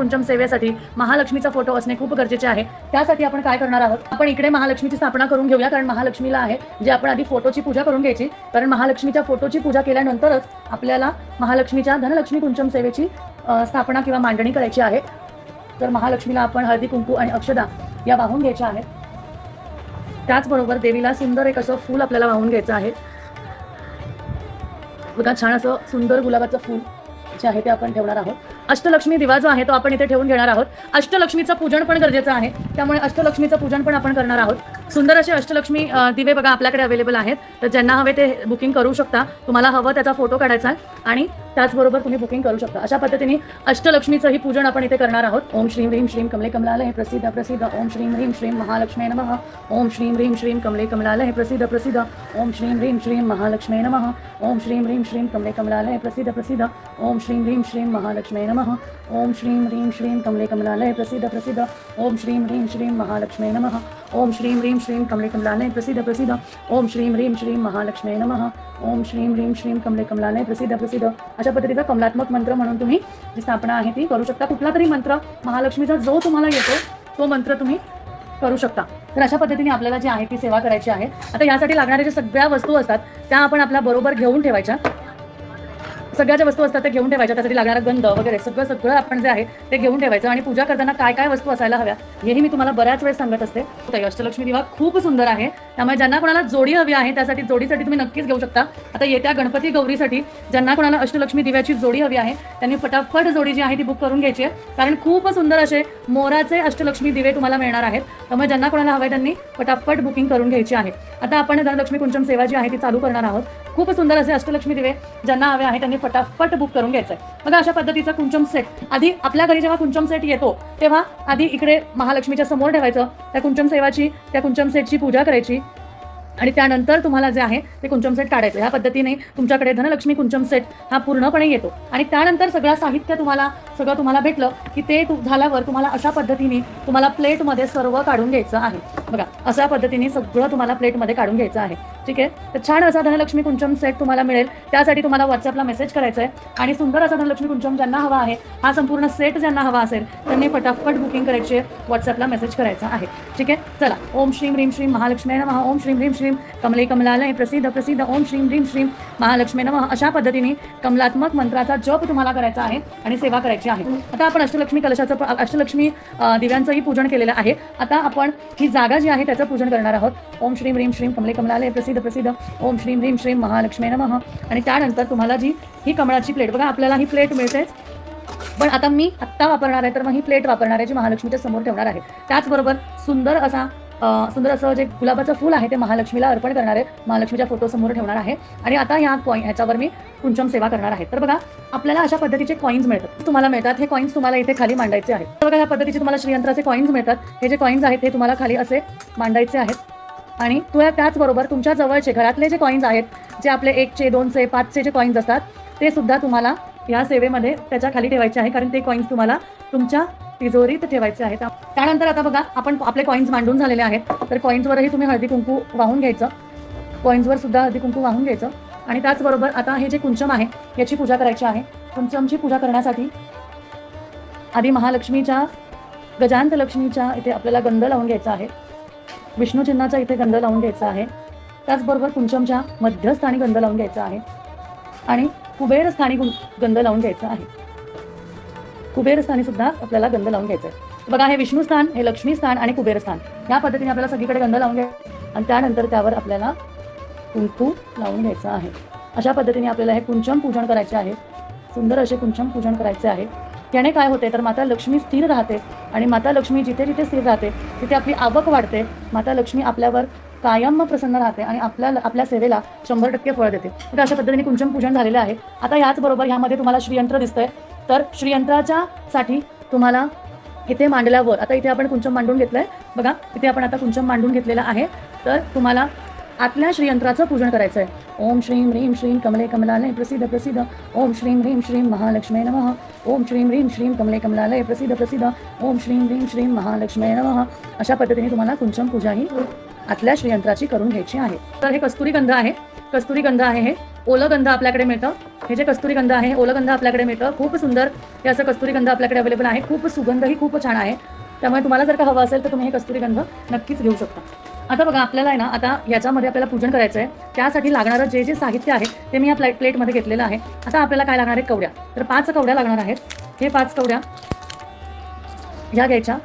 कुंचम सेवेसाठी महालक्ष्मीचा फोटो असणे खूप गरजेचे आहे. त्यासाठी आपण काय करणार आहोत? आपण इकडे महालक्ष्मीची स्थापना करून घेऊया कारण महालक्ष्मीला आहे जे आपण आधी फोटोची पूजा करून घ्यायची. कारण महालक्ष्मीच्या फोटोची पूजा केल्यानंतरच आपल्याला महालक्ष्मीच्या धनलक्ष्मी कुंचम सेवेची स्थापना किंवा मांडणी करायची आहे. तर महालक्ष्मीला आपण हळदी कुंकू आणि अक्षदा या वाहून घ्यायच्या आहेत. त्याचबरोबर देवीला सुंदर एक असं फूल आपल्याला वाहून घ्यायचं आहे. बघा छान असं सुंदर गुलाबाचं फूल जे आहे ते आपण ठेवणार आहोत. अष्टलक्ष्मी दिवा जो आहे तो आपण इथे ठेवून घेणार आहोत. अष्टलक्ष्मीचं पूजन पण गरजेचं आहे. त्यामुळे अष्टलक्ष्मीचं पूजन पण आपण करणार आहोत. सुंदर असे अष्टलक्ष्मी दिवे बघा आपल्याकडे अवेलेबल आहेत. तर ज्यांना हवे ते बुकिंग करू शकता. तुम्हाला हवं त्याचा फोटो काढायचा आहे. आणि त्याचबरोबर तुम्ही बुकिंग करू शकता. अशा पद्धतीने अष्टलक्ष्मीचंही पूजन आपण इथे करणार आहोत. ओम श्रीम ह्रीम श्रीम कमले कमलाल हे प्रसिद्ध प्रसिद्ध. ओम श्रीम ह्रीम श्रीम महालक्ष्मी नमः. ओम श्रीम ह्रीम श्रीम कमले कमलाल हे प्रसिद्ध प्रसिद्ध. ओम श्रीम ह्रीम श्रीम महालक्ष्मी नमः. ओम श्रीम ह्रीम श्रीम कमले कमलाल हे प्रसिद्ध प्रसिद्ध. ओम श्रीम ह्रीम श्रीम महालक्ष्मी नमः. ओम श्रीम ह्रीम श्रीम कमले कमलाल हे प्रसिद्ध प्रसिद्ध. ओम श्रीम ह्रीम श्रीम महालक्ष्मी नमः. ओम श्रीं ह्रीं श्रीं कमले कमलाल प्रसिद्ध प्रसिद्ध। ओम श्रीं ह्रीं श्रीं महालक्ष्मी नमः। ओम श्रीं ह्रीं श्रीं कमले कमलाल प्रसिद्ध प्रसिद्ध। अशा पद्धतीचा कमलात्मक मंत्र म्हणून तुम्ही जी स्थापना आहे ती करू शकता. कुठला तरी मंत्र महालक्ष्मीचा जो तुम्हाला येतो तो मंत्र तुम्ही करू शकता. तर अशा पद्धतीने आपल्याला जी आहे ती सेवा करायची आहे. आता यासाठी लागणाऱ्या ज्या सगळ्या वस्तू असतात त्या आपण आपल्या बरोबर घेऊन ठेवायच्या. सगळ्या ज्या वस्तू असतात त्या घेऊन ठेवायच्या त्यासाठी लागणारा गंध वगैरे सगळं सगळं आपण जे आहे ते घेऊन ठेवायचं आणि पूजा करताना काय काय वस्तू असायला हव्या हेही मी तुम्हाला बऱ्याच वेळेस सांगत असते. अष्टलक्ष्मी दिवा खूप सुंदर आहे. त्यामुळे ज्यांना कोणाला जोडी हवी आहे त्यासाठी जोडीसाठी तुम्ही नक्कीच घेऊ शकता. आता येत्या गणपती गौरीसाठी ज्यांना कोणाला अष्टलक्ष्मी दिव्याची जोडी हवी आहे त्यांनी फटाफट जोडी जी आहे ती बुक करून घ्यायची आहे. कारण खूप सुंदर असे मोराचे अष्टलक्ष्मी दिवे तुम्हाला मिळणार आहेत. त्यामुळे ज्यांना कोणाला हवं आहे त्यांनी फटाफट बुकिंग करून घ्यायची आहे. आता आपण धनलक्ष्मी कुंचम सेवा जी आहे ती चालू करणार आहोत. खूप सुंदर असे अष्टलक्ष्मी दिवे ज्यांना हवे आहे त्यांनी फटाफट बुक करून घ्यायचं आहे बघा अशा पद्धतीचा कुंचम सेट आधी आपल्या घरी जेव्हा कुंचम सेट येतो तेव्हा आधी इकडे महालक्ष्मीच्या समोर ठेवायचं. त्या कुंचम सेवाची त्या कुंचम सेटची पूजा करायची. आणि त्यानंतर तुम्हाला जे आहे ते कुंचम सेट काढायचं. ह्या पद्धतीने तुमच्याकडे धनलक्ष्मी कुंचम सेट हा पूर्णपणे येतो. आणि त्यानंतर सगळं साहित्य तुम्हाला सगळं तुम्हाला भेटलं की ते झाल्यावर तुम्हाला अशा पद्धतीने तुम्हाला प्लेटमध्ये सर्व काढून घ्यायचं आहे. बघा अशा पद्धतीने सगळं तुम्हाला प्लेटमध्ये काढून घ्यायचं आहे. ठीक आहे? तर छान असा धनलक्ष्मी कुंचम सेट तुम्हाला मिळेल. त्यासाठी तुम्हाला व्हॉट्सअपला मेसेज करायचा आहे आणि सुंदर असा धनलक्ष्मी कुंचम ज्यांना हवा आहे हा संपूर्ण सेट ज्यांना हवा असेल त्यांनी फटाफट बुकिंग करायची आहे. व्हॉट्सअपला मेसेज करायचा आहे. ठीक आहे? चला. ओम श्रीम ह्रीम श्रीम महालक्ष्मी नमः. ओम श्रीम ह्रीम श्रीम कमले कमलालय प्रसिद्ध प्रसिद्ध ओम श्रीम ह्रीम श्रीम महालक्ष्मी नमः. अशा पद्धतीने कमलात्मक मंत्राचा जप तुम्हाला करायचा आहे आणि सेवा करायची आहे. आता आपण अष्टलक्ष्मी कलशाचं अष्टलक्ष्मी दिव्यांचंही पूजन केलेलं आहे. आता आपण ही जागा जी आहे त्याचं पूजन करणार आहोत. ओम श्रीम ह्रीम श्रीम कमले कमलालय प्रसिद्ध प्रसिद्ध ओम श्रीम ह्रीम श्रीम महालक्ष्मी नमः. आणि त्यानंतर तुम्हाला जी ही कमळाची प्लेट बघा आपल्याला ही प्लेट मिळतेच पण आता मी आत्ता वापरणार आहे तर मग ही प्लेट वापरणार आहे जी महालक्ष्मीच्या समोर ठेवणार आहे. त्याचबरोबर सुंदर असा सुंदर असं जे गुलाबाचं फूल आहे ते महालक्ष्मीला अर्पण करणार आहे. महालक्ष्मीच्या फोटो समोर ठेवणार आहे. आणि आता ह्या कॉईन ह्याच्यावर मी कुंचम सेवा करणार आहे. तर बघा आपल्याला अशा पद्धतीचे कॉईन्स मिळतात. तुम्हाला मिळतात. हे कॉईन्स तुम्हाला इथे खाली मांडायचे आहेत. तर बघा ह्या पद्धतीचे तुम्हाला श्रीयंत्राचे कॉईन्स मिळतात. हे जे कॉईन्स आहेत हे तुम्हाला खाली असे मांडायचे आहेत. आणि तुला त्याचबरोबर तुमच्या जवळचे घरातले जे कॉईन्स आहेत जे आपले एकचे दोनचे पाचचे जे कॉईन्स असतात ते सुद्धा तुम्हाला या सेवेमध्ये त्याच्याखाली ठेवायचे आहे कारण ते कॉईन्स तुम्हाला तुमच्या तिजोरीत ठेवायचे आहेत. त्यानंतर आता बघा आपण आपले कॉईन्स मांडून झालेले आहेत. तर कॉईन्सवरही तुम्ही हळदी कुंकू वाहून घ्यायचं. कॉईन्सवर सुद्धा हळदी कुंकू वाहून घ्यायचं. आणि त्याचबरोबर आता हे जे कुंचम आहे याची पूजा करायची आहे. कुंचमची पूजा करण्यासाठी आधी महालक्ष्मीच्या गजांत लक्ष्मीच्या इथे आपल्याला गंध लावून घ्यायचा आहे. विष्णू चिन्हाचा इथे गंध लावून घ्यायचा आहे. त्याचबरोबर कुंचमच्या मध्यस्थानी गंध लावून घ्यायचा आहे. आणि कुबेरस्थानी गंध लावून घ्यायचा आहे. कुबेरस्थानी सुद्धा आपल्याला गंध लावून घ्यायचा आहे. बघा हे विष्णू स्थान हे लक्ष्मी स्थान आणि कुबेरस्थान या पद्धतीने आपल्याला सगळीकडे गंध लावून घ्यायचा आणि त्यानंतर त्यावर आपल्याला कुंकू लावून घ्यायचं आहे. अशा पद्धतीने आपल्याला हे कुंचम पूजन करायचे आहे. सुंदर असे कुंचम पूजन करायचे आहे. याने काय होते तर माता लक्ष्मी स्थिर राहते आणि माता लक्ष्मी जिथे जिथे स्थिर राहते तिथे आपली आवक वाढते. माता लक्ष्मी आपल्यावर कायम प्रसन्न राहते आणि आपल्या आपल्या सेवेला शंभर टक्के फळ देते. तर अशा पद्धतीने कुंचम पूजन झालेलं आहे. आता याचबरोबर ह्यामध्ये तुम्हाला श्रीयंत्र दिसतंय. तर श्रीयंत्राच्या साठी तुम्हाला इथे मांडल्यावर आता इथे आपण कुंचम मांडून घेतलंय. बघा इथे आपण आता कुंचम मांडून घेतलेला आहे. तर तुम्हाला आतल्या श्रीयंत्राचं पूजन करायचं आहे ओम श्रीं ह्रीं श्रीं कमले कमलालय प्रसिद्ध प्रसिद्ध। ओम श्रीं ह्रीं श्रीम महालक्ष्मी नमः। ओम श्रीम ह्रीं श्रीम कमले कमलालय प्रसिद्ध प्रसिद्ध। ओम श्रीं ह्रीं श्रीम महालक्ष्मी नमः। अशा पद्धतीने तुम्हाला कुंचम पूजा ही आतल्या श्रीयंत्राची करून घ्यायची आहे. तर हे कस्तुरी गंध आहे. कस्तुरी गंध आहे हे. ओलं गंध आपल्याकडे मिळतं. हे जे कस्तुरी गंध आहे ओलं गंध आपल्याकडे मिळतं. खूप सुंदर हे असं कस्तुरी गंध आपल्याकडे अवेलेबल आहे. खूप सुगंधही खूप छान आहे. त्यामुळे तुम्हाला जर का हवं असेल तर तुम्ही हे कस्तुरी गंध नक्कीच घेऊ शकता. आता बघा आपल्याला आहे ना आता याच्यामध्ये आपल्याला पूजन करायचं आहे त्यासाठी लागणारं जे जे साहित्य आहे ते मी या प्लेट प्लेटमध्ये घेतलेलं आहे. आता आपल्याला काय लागणार आहे? कवड्या. तर पाच कवड्या लागणार आहेत. हे पाच कवड्या ह्या घ्यायच्या.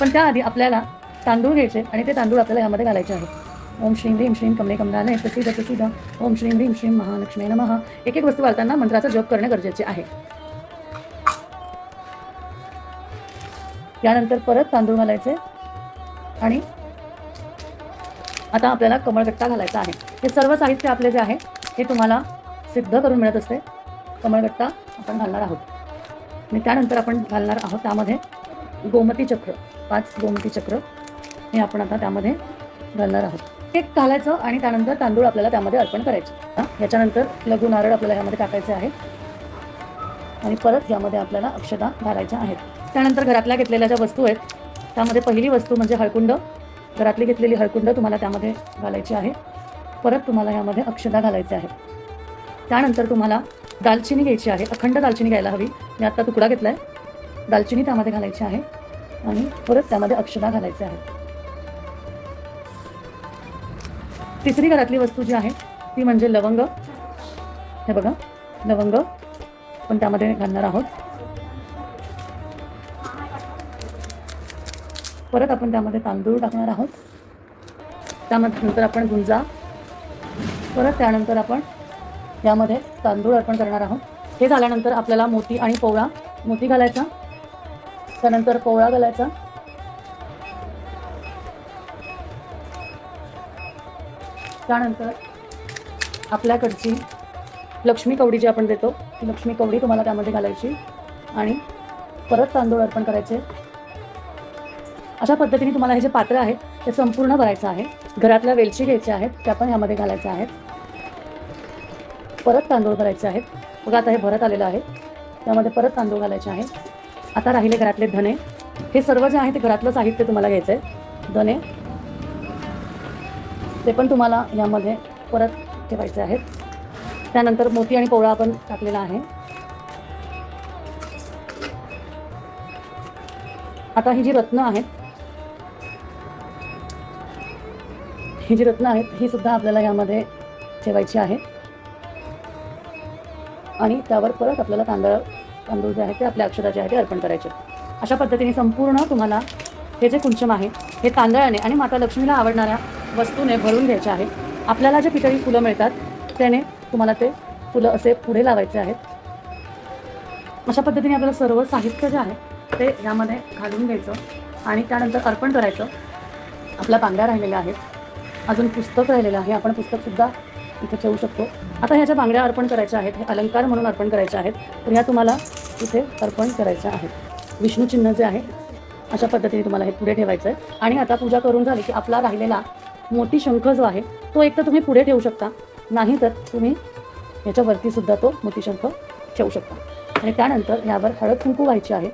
पण त्याआधी आपल्याला तांदूळ घ्यायचे आणि ते तांदूळ आपल्याला यामध्ये घालायचे आहे ओम श्रीम ह्रीम श्रीम कमले कमलाने प्रसिद्ध प्रसिद्ध. ओम श्रीम ह्रीम श्रीम महालक्ष्मी नमः. एक एक वस्तू घालताना मंत्राचा जप करणे गरजेचे आहे. यानंतर परत तांदूळ घालायचे. आणि आता आपल्याला कमळगट्टा घालायचा आहे. हे सर्व साहित्य आपले जे आहे हे तुम्हाला सिद्ध करून मिळत असते. कमळगट्टा आपण घालणार आहोत. आणि त्यानंतर आपण घालणार आहोत त्यामध्ये गोमती चक्र. पाच गोमती चक्र हे आपण आता त्यामध्ये घालणार आहोत. एक घालायचं आणि त्यानंतर तांदूळ आपल्याला त्यामध्ये अर्पण करायचे. ह्याच्यानंतर लघु नारळ आपल्याला ह्यामध्ये टाकायचे आहे. आणि परत यामध्ये आपल्याला अक्षता घालायच्या आहेत. त्यानंतर घरातल्या घेतलेल्या ज्या वस्तू आहेत त्यामध्ये पहिली वस्तू म्हणजे हळकुंड. घरातली घेतलेली हळकुंड तुम्हाला त्यामध्ये घालायची आहे. परत तुम्हाला यामध्ये अक्षदा घालायचे आहे त्यानंतर तुम्हाला दालचिनी घ्यायची आहे. अखंड दालचिनी घ्यायला हवी. मी आत्ता तुकडा घेतला आहे दालचिनी त्यामध्ये घालायची आहे. आणि परत त्यामध्ये अक्षदा घालायचे आहे तिसरी घरातली वस्तू जी आहे ती म्हणजे लवंग. हे बघा लवंग पण त्यामध्ये घालणार आहोत. परत आपण त्यामध्ये तांदूळ टाकणार आहोत. त्यामध्ये नंतर आपण गुंजा. परत त्यानंतर आपण यामध्ये तांदूळ अर्पण करणार आहोत. हे झाल्यानंतर आपल्याला मोती आणि पोवळा मोती घालायचा. त्यानंतर पोवळा घालायचा. त्यानंतर आपल्याकडची लक्ष्मी कवडी जी आपण देतो ती लक्ष्मी कवडी तुम्हाला त्यामध्ये घालायची. आणि परत तांदूळ अर्पण करायचे. अशा पद्धतीने तुम्हाला हे जे पात्र आहे ते संपूर्ण भरायचं आहे. घरातल्या वेलची घ्यायच्या आहेत त्या पण यामध्ये घालायच्या आहेत. परत तांदूळ भरायचे आहेत. बघा आता हे भरत आलेलं आहे. त्यामध्ये परत तांदूळ घालायचे आहेत आता राहिले घरातले धने. हे सर्व जे आहे ते घरातलं साहित्य तुम्हाला घ्यायचं आहे धने. ते पण तुम्हाला यामध्ये परत ठेवायचे आहेत. त्यानंतर मोती आणि पोळा आपण टाकलेला आहे. आता ही जी रत्न आहेत ही जी रत्न आहेत ही सुद्धा आपल्याला यामध्ये ठेवायची आहे आणि त्यावर परत आपल्याला तांदळ तांदूळ जे आहे ते आपल्या अक्षराचे आहे ते अर्पण करायचे अशा पद्धतीने संपूर्ण तुम्हाला हे जे कुंचम आहे हे तांदळाने आणि माता लक्ष्मीला आवडणाऱ्या वस्तूने भरून घ्यायचे आहे. आपल्याला जे पितळी फुलं मिळतात त्याने तुम्हाला ते फुलं असे पुढे लावायचे आहेत. अशा पद्धतीने आपल्याला सर्व साहित्य जे आहे ते यामध्ये घालून घ्यायचं आणि त्यानंतर अर्पण करायचं. आपल्या बांगड्या राहिलेल्या आहेत. अजून पुस्तक राहिलेलं आहे. आपण पुस्तकसुद्धा इथे ठेवू शकतो. आता ह्या ज्या बांगड्या अर्पण करायच्या आहेत. हे अलंकार म्हणून अर्पण करायच्या आहेत. तर ह्या तुम्हाला इथे अर्पण करायच्या आहेत. विष्णू चिन्ह जे आहे अशा पद्धतीने तुम्हाला हे पुढे ठेवायचं आहे. आणि आता पूजा करून झाली की आपला राहिलेला मोठी शंख जो आहे तो एक तर तुम्ही पुढे ठेवू शकता. नाही तर तुम्ही ह्याच्यावरतीसुद्धा तो मोठी शंख ठेवू शकता. आणि त्यानंतर यावर हळद कुंकू व्हायची आहे.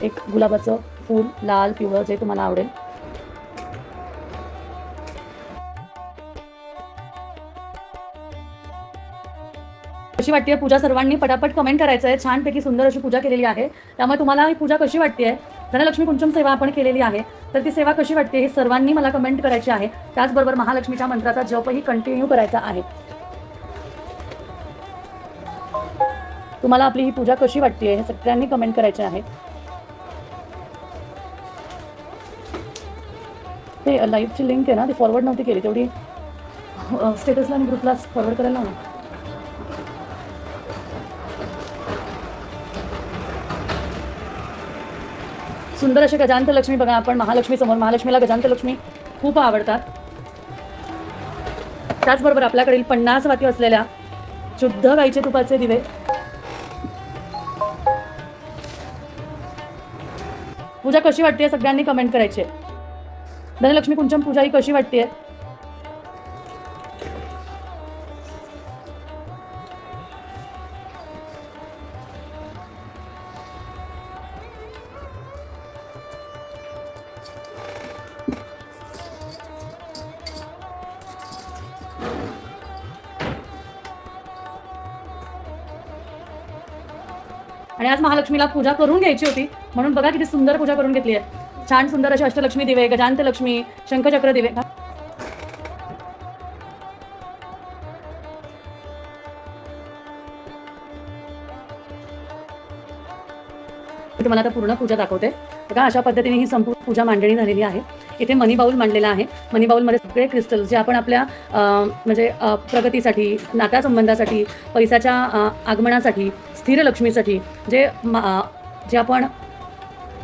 एक गुलाबाचं फूल लाल पिवळं जे तुम्हाला आवडेल कशी वाटते पूजा सर्वांनी पटापट कमेंट करायचं आहे. छानपैकी सुंदर अशी पूजा केलेली आहे. त्यामुळे तुम्हाला ही पूजा कशी वाटते धनलक्ष्मी कुंचम सेवा आपण केलेली आहे. तर ती सेवा कशी वाटते हे सर्वांनी मला कमेंट करायची आहे. त्याचबरोबर महालक्ष्मीच्या मंत्राचा जपही कंटिन्यू करायचा आहे. तुम्हाला आपली ही पूजा कशी वाटते हे सगळ्यांनी कमेंट करायचे आहे. ते लाईव्हची लिंक आहे ना ती फॉरवर्ड नव्हती केली तेवढी स्टेटसला आणि ग्रुपला फॉरवर्ड करायला लावा ना सुंदर असे गजांत लक्ष्मी बघा आपण महालक्ष्मी समोर महालक्ष्मीला गजांत लक्ष्मी खूप आवडतात. त्याचबरोबर आपल्याकडील पन्नास वाती असलेल्या शुद्ध गाईचे तुपाचे दिवे. पूजा कशी वाटते सगळ्यांनी कमेंट करायचे. धनलक्ष्मी कुंचम पूजा ही कशी वाटते आणि आज महालक्ष्मीला पूजा करून घ्यायची होती. म्हणून बघा किती सुंदर पूजा करून घेतली आहे. छान सुंदर अशी अष्टलक्ष्मी दिवे गजांत लक्ष्मी शंखचक्र दिवे. का तुम्हाला आता पूर्ण पूजा दाखवते. बघा अशा पद्धतीने ही संपूर्ण पूजा मांडणी झालेली आहे. इथे मनी बाऊल मांडलेला आहे. मनी बाऊलमध्ये सगळे क्रिस्टल जे आपण आपल्या म्हणजे प्रगतीसाठी नात्यासंबंधासाठी पैशाच्या आगमनासाठी स्थिर लक्ष्मीसाठी जे मा- जे आपण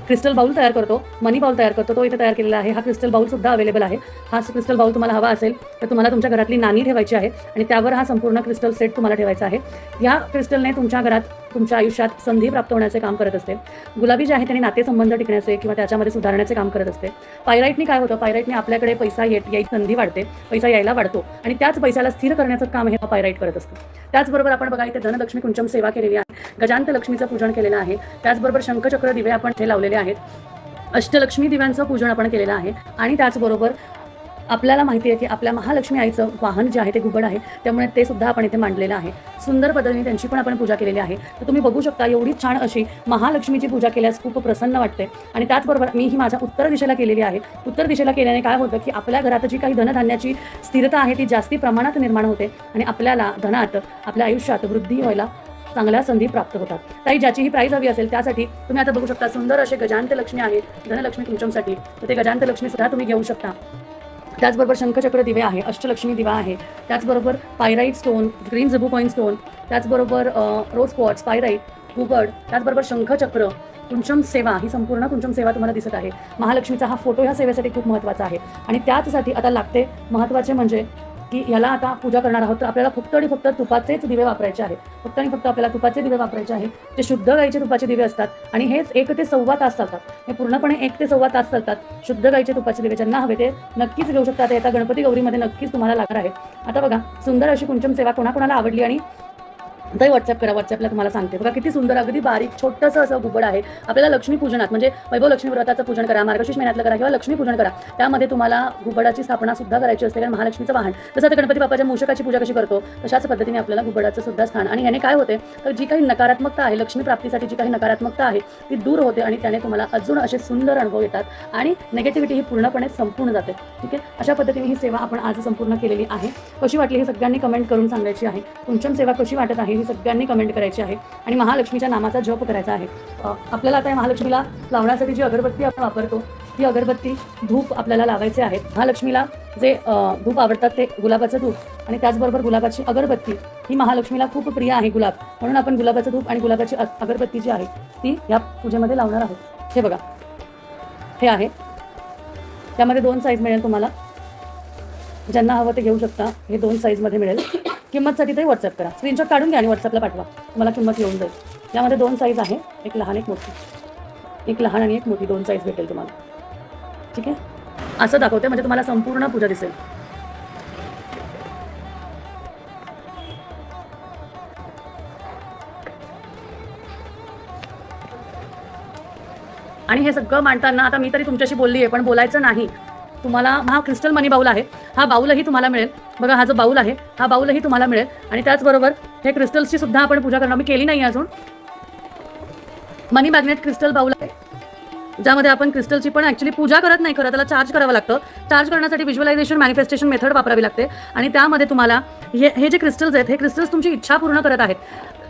क्रिस्टल बाउल तयार करतो मनी बाउल तयार करतो तो इथे तयार केलेला आहे. हा क्रिस्टल बाउल सुद्धा अवेलेबल आहे. हा क्रिस्टल बाउल तुम्हाला हवा असेल तर तुम्हाला तुमच्या घरातली नाणी ठेवायची आहे आणि त्यावर हा संपूर्ण क्रिस्टल सेट तुम्हाला ठेवायचा आहे. या क्रिस्टलने तुमच्या घरात तुमच्या आयुष्यात संधी प्राप्त होण्याचे काम करत असते. गुलाबी जे आहे त्याने नातेसंबंध टिकण्याचे किंवा त्याच्यामध्ये सुधारण्याचे काम करत असते. पायराईटनी काय होतं? पायराईटने आपल्याकडे पैसा येत यायची संधी वाढते. पैसा यायला वाढतो. आणि त्याच पैशाला स्थिर करण्याचं काम हे पायराईट करत असतं. त्याचबरोबर आपण बघा इथे धनलक्ष्मी कुंचम सेवा केलेली आहे. गजांत लक्ष्मीचं पूजन केलेलं आहे. त्याचबरोबर शंखचक्र दिवे आपण इथे लावलेले आहेत. अष्टलक्ष्मी दिव्यांचं पूजन आपण केलेलं आहे. आणि त्याचबरोबर आपल्याला माहिती आहे की आपल्या महालक्ष्मी आईचं वाहन जे आहे ते घुबड आहे. त्यामुळे ते सुद्धा आपण इथे मांडलेलं आहे. सुंदर पद्धतीने त्यांची पण आपण पूजा केलेली आहे. तर तुम्ही बघू शकता एवढी छान अशी महालक्ष्मीची पूजा केल्यास खूप प्रसन्न वाटते आणि त्याचबरोबर मी ही माझ्या उत्तर दिशेला केलेली आहे. उत्तर दिशेला केल्याने काय होतं की आपल्या घरात जी काही धनधान्याची स्थिरता आहे ती जास्ती प्रमाणात निर्माण होते. आणि आपल्याला धनात आपल्या आयुष्यात वृद्धी व्हायला चांगल्या संधी प्राप्त होतात. ताई ज्याची ही प्राईज हवी असेल त्यासाठी तुम्ही आता बघू शकता सुंदर असे गजांत लक्ष्मी आहे धनलक्ष्मी तुमच्यासाठी. तर ते गजांत लक्ष्मी सुद्धा तुम्ही घेऊ शकता. त्याचबरोबर शंखचक्र दिवे आहे अष्टलक्ष्मी दिवा आहे. त्याचबरोबर पायराईट स्टोन ग्रीन झबू पॉईंट स्टोन त्याचबरोबर रोज क्वॉट्स पायराईट गुगड त्याचबरोबर शंखचक्र कुंचम सेवा ही संपूर्ण कुंचम सेवा तुम्हाला दिसत आहे. महालक्ष्मीचा हा फोटो ह्या सेवेसाठी खूप महत्त्वाचा आहे. आणि त्याचसाठी आता लागते महत्त्वाचे म्हणजे की याला आता पूजा करणार आहोत तर आपल्याला फक्त आणि फक्त तुपाचेच दिवे वापरायचे आहेत. फक्त आणि फक्त आपल्याला तुपाचे दिवे वापरायचे आहेत जे शुद्ध गाईचे तुपाचे दिवे असतात. आणि हेच एक ते सव्वा तास चालतात. हे पूर्णपणे एक ते सव्वा तास चालतात शुद्ध गाईचे तुपाचे दिवे. ज्यांना हवे ते नक्कीच घेऊ शकतात आता गणपती गौरीमध्ये नक्कीच तुम्हाला लागणार आहे. आता बघा सुंदर अशी कुंचम सेवा कोणाकोणाला आवडली आणि तर व्हॉट्सअप करा व्हॉट्सअपला तुम्हाला सांगते. बघा किती सुंदर अगदी बारीक छोटंसं असं गुबड आहे. आपल्याला लक्ष्मी पूजनात म्हणजे वैभव लक्ष्मी व्रताचं पूजन करा मार्गशीर्ष महिन्यातलं करा किंवा लक्ष्मी पूजन करा. त्यामध्ये तुम्हाला घुबडाची स्थापना सुद्धा करायची असते कारण महालक्ष्मीचं वाहन. जसं आता गणपती बाप्पाच्या मूषकाची पूजा कशी करतो तशाच पद्धतीने आपल्याला घुबडाचं सुद्धा स्थान. आणि याने काय होते तर जी काही नकारात्मकता आहे लक्ष्मी प्राप्तीसाठी जी काही नकारात्मकता आहे ती दूर होते आणि त्याने तुम्हाला अजून असे सुंदर अनुभव येतात. आणि नेगेटिव्हिटी ही पूर्णपणे संपूर्ण जाते. ठीक आहे? अशा पद्धतीने ही सेवा आपण आज संपूर्ण केलेली आहे. कशी वाटली ही सगळ्यांनी कमेंट करून सांगायची आहे. तुमच्या सेवा कशी वाटत आहे तुम्ही सगळ्यांनी कमेंट करायची आहे. आणि महालक्ष्मीच्या नामाचा जप करायचा आहे. आपल्याला आता महालक्ष्मीला लावण्यासाठी जी अगरबत्ती आपण वापरतो ती अगरबत्ती धूप आपल्याला लावायचे आहेत. महालक्ष्मीला जे धूप आवडतात ते गुलाबाचं धूप आणि त्याचबरोबर गुलाबाची अगरबत्ती ही महालक्ष्मीला खूप प्रिय आहे गुलाब. म्हणून आपण गुलाबाचं धूप आणि गुलाबाची अगरबत्ती जी आहे ती या पूजेमध्ये लावणार आहोत. हे बघा. हे आहे. त्यामध्ये दोन साईज मिळेल तुम्हाला. ज्यांना हवं ते घेऊ शकता. हे दोन साईजमध्ये मिळेल. किंमतसाठी ते व्हॉट्सअप करा. स्क्रीनशॉट काढून घ्या आणि व्हॉट्सअपला पाठवा. तुम्हाला किंमत येऊन जाईल. यामध्ये दोन साईज आहे. एक लहान एक मोठी. एक लहान आणि एक मोठी. दोन साईज भेटेल तुम्हाला. ठीक आहे? असं दाखवते म्हणजे तुम्हाला संपूर्ण पूजा दिसेल. आणि हे सगळं मांडताना आता मी तरी तुमच्याशी बोलली आहे पण बोलायचं नाही. तुम्हाला हा क्रिस्टल मनी बाऊल आहे. हा बाऊलही तुम्हाला मिळेल. बघा हा जो बाऊल आहे हा बाऊलही तुम्हाला मिळेल. आणि त्याचबरोबर हे क्रिस्टल्सची सुद्धा आपण पूजा करणार. मी केली नाही अजून. मनी मॅग्नेट क्रिस्टल बाऊल आहे. ज्यामध्ये आपण क्रिस्टलची पण ॲक्च्युली पूजा करत नाही करत त्याला चार्ज करावं लागतं. चार्ज करण्यासाठी व्हिज्युअलायझेशन मॅनिफेस्टेशन मेथड वापरावी लागते. आणि त्यामध्ये तुम्हाला हे हे जे क्रिस्टल्स आहेत हे क्रिस्टल्स तुमची इच्छा पूर्ण करत आहेत.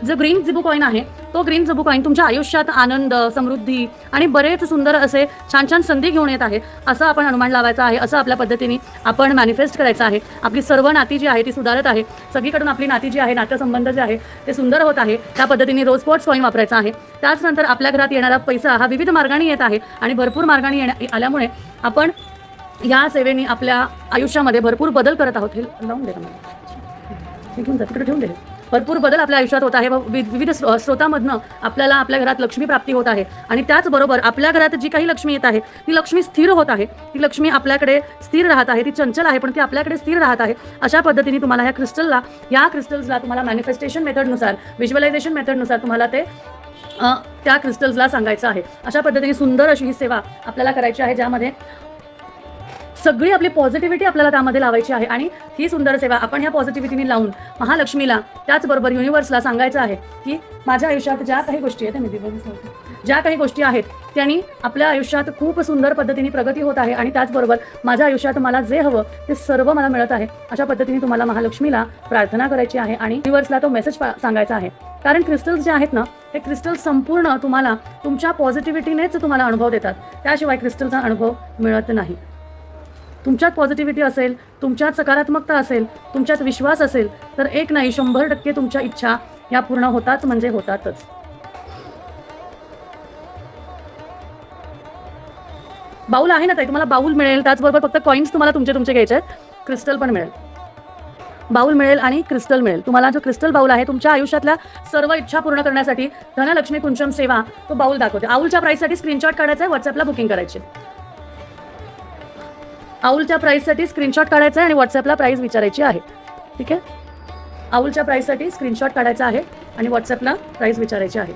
जो ग्रीन जिबू कॉईन आहे तो ग्रीन जिबू कॉईन तुमच्या आयुष्यात आनंद समृद्धी आणि बरेच सुंदर असे छान छान संधी घेऊन येत आहे असं आपण अनुमान लावायचं आहे असं आपल्या पद्धतीने आपण मॅनिफेस्ट करायचं आहे. आपली सर्व नाती जी आहे ती सुधारत आहे. सगळीकडून आपली नाती जी आहे नातेसंबंध जे आहे ते सुंदर होत आहे. त्या पद्धतीने रोज स्पॉट्स कॉईन वापरायचा आहे. त्याचनंतर आपल्या घरात येणारा पैसा हा विविध मार्गाने येत आहे आणि भरपूर मार्गाने येण्या आल्यामुळे आपण या सेवेने आपल्या आयुष्यामध्ये भरपूर बदल करत आहोत. हे लावून दे मला. घेऊन जा तिकडे ठेवून दे. भरपूर बदल आपल्या आयुष्यात होत आहे. व वि- विविध स्रोतामधनं आपल्याला आपल्या घरात लक्ष्मी प्राप्ती होत आहे. आणि त्याचबरोबर आपल्या घरात जी काही लक्ष्मी येत आहे ती लक्ष्मी स्थिर होत आहे. ती लक्ष्मी आपल्याकडे स्थिर राहत आहे ती चंचल आहे पण ती आपल्याकडे स्थिर राहत आहे. अशा पद्धतीने तुम्हाला ह्या क्रिस्टलला या क्रिस्टल्सला तुम्हाला मॅनिफेस्टेशन मेथडनुसार व्हिज्युअलायझेशन मेथडनुसार तुम्हाला ते त्या क्रिस्टल्सला सांगायचं आहे. अशा पद्धतीने सुंदर अशी ही सेवा आपल्याला करायची आहे ज्यामध्ये सगळी आपली पॉझिटिव्हिटी आपल्याला त्यामध्ये लावायची आहे. आणि ही सुंदर सेवा आपण ह्या पॉझिटिव्हिटीने लावून महालक्ष्मीला त्याचबरोबर युनिव्हर्सला सांगायचं आहे की माझ्या आयुष्यात ज्या काही गोष्टी आहेत त्या मी दिवस ज्या काही गोष्टी आहेत त्यांनी आपल्या आयुष्यात खूप सुंदर पद्धतीने प्रगती होत आहे आणि त्याचबरोबर माझ्या आयुष्यात मला जे हवं ते सर्व मला मिळत आहे. अशा पद्धतीने तुम्हाला महालक्ष्मीला प्रार्थना करायची आहे आणि युनिव्हर्सला तो मेसेज सांगायचा आहे. कारण क्रिस्टल्स जे आहेत ना हे क्रिस्टल संपूर्ण तुम्हाला तुमच्या पॉझिटिव्हिटीनेच तुम्हाला अनुभव देतात. त्याशिवाय क्रिस्टलचा अनुभव मिळत नाही. तुमच्यात पॉझिटिव्हिटी असेल तुमच्यात सकारात्मकता असेल तुमच्यात विश्वास असेल तर एक नाही शंभर टक्के तुमच्या इच्छा या पूर्ण होतात म्हणजे होतातच. बाऊल आहे ना ताई? तुम्हाला बाऊल मिळेल. त्याचबरोबर फक्त कॉईन्स तुम्हाला तुमचे तुमचे घ्यायचे आहेत. क्रिस्टल पण मिळेल. बाऊल मिळेल आणि क्रिस्टल मिळेल. तुम्हाला जो क्रिस्टल बाऊल आहे तुमच्या आयुष्यातल्या सर्व इच्छा पूर्ण करण्यासाठी धनलक्ष्मी कुंचम सेवा तो बाऊल दाखवते. आऊलच्या प्राईससाठी स्क्रीनशॉट काढायचा आहे व्हॉट्सअपला बुकिंग करायची आऊलच्या प्राईससाठी स्क्रीनशॉट काढायचा आहे आणि व्हॉट्सअपला प्राईस विचारायची आहे. ठीक आहे? आऊलच्या प्राईससाठी स्क्रीनशॉट काढायचा आहे आणि व्हॉट्सअपला प्राईस विचारायची आहे.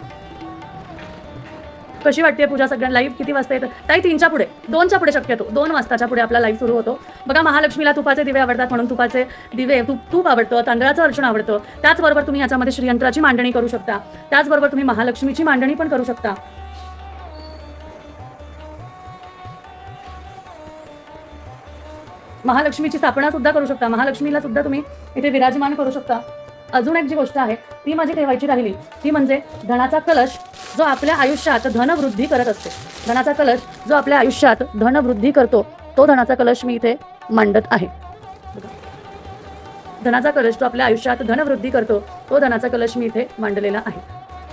कशी वाटते पूजा सगळ्यांना? लाईव्ह किती वाजता येतं? ताई तीनच्या पुढे. दोनच्या पुढे शक्यतो. दोन वाजताच्या पुढे आपला लाईव्ह सुरू होतो. बघा महालक्ष्मीला तुपाचे दिवे आवडतात म्हणून तुपाचे दिवे तूप तूप आवडतं तांदळाचं अर्चन आवडतं. त्याचबरोबर तुम्ही याच्यामध्ये श्रीयंत्राची मांडणी करू शकता. त्याचबरोबर तुम्ही महालक्ष्मीची मांडणी पण करू शकता. महालक्ष्मीची स्थापना सुद्धा करू शकता. महालक्ष्मीला सुद्धा तुम्ही इथे विराजमान करू शकता. अजून एक जी गोष्ट आहे ती माझी ठेवायची राहिली. ती म्हणजे धनाचा कलश जो आपल्या आयुष्यात धनवृद्धी करत असते. धनाचा कलश जो आपल्या आयुष्यात धनवृद्धी करतो तो धनाचा कलश मी इथे मांडत आहे. धनाचा कलश जो आपल्या आयुष्यात धनवृद्धी करतो तो धनाचा कलश मी इथे मांडलेला आहे.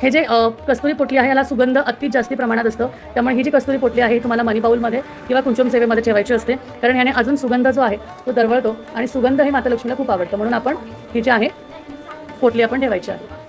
हे जे कस्तुरी पोटली आहे याला सुगंध अति जास्ती प्रमाणात असतं. त्यामुळे ही जी कस्तुरी पोटली आहे तुम्हाला मनी बाऊलमध्ये किंवा कुंचम सेवेमध्ये ठेवायची असते. कारण याने अजून सुगंध जो आहे तो दरवळतो. आणि सुगंध हे माता लक्ष्मीला खूप आवडतं. म्हणून आपण ही जी आहे पोटली आपण ठेवायची आहे.